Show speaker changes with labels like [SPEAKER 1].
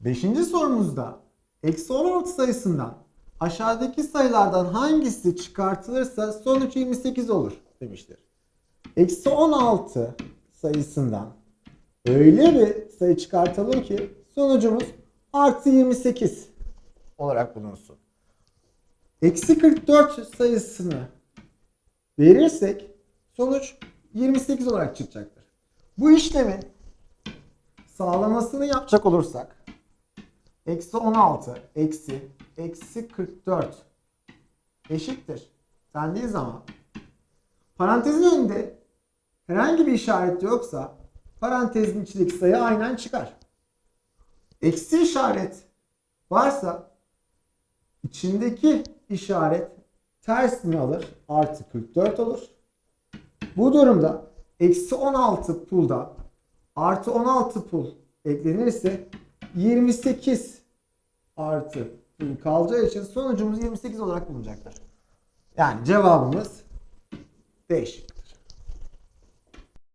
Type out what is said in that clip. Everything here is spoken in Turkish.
[SPEAKER 1] Beşinci sorumuzda eksi 16 sayısından aşağıdaki sayılardan hangisi çıkartılırsa sonuç 28 olur demiştir. Eksi 16 sayısından öyle bir sayı çıkartalım ki sonucumuz artı 28 olarak bulunsun. Eksi 44 sayısını verirsek sonuç 28 olarak çıkacaktır. Bu işlemin sağlamasını yapacak olursak eksi 16 eksi eksi 44 eşittir dendiği zaman parantezin önünde herhangi bir işaret yoksa parantezin içindeki sayı aynen çıkar. Eksi işaret varsa içindeki işaret tersini alır artı 44 olur. Bu durumda eksi 16 pulda artı 16 pul eklenirse 28 artı pul kalacağı için sonucumuz 28 olarak bulunacaktır. Yani cevabımız değişik.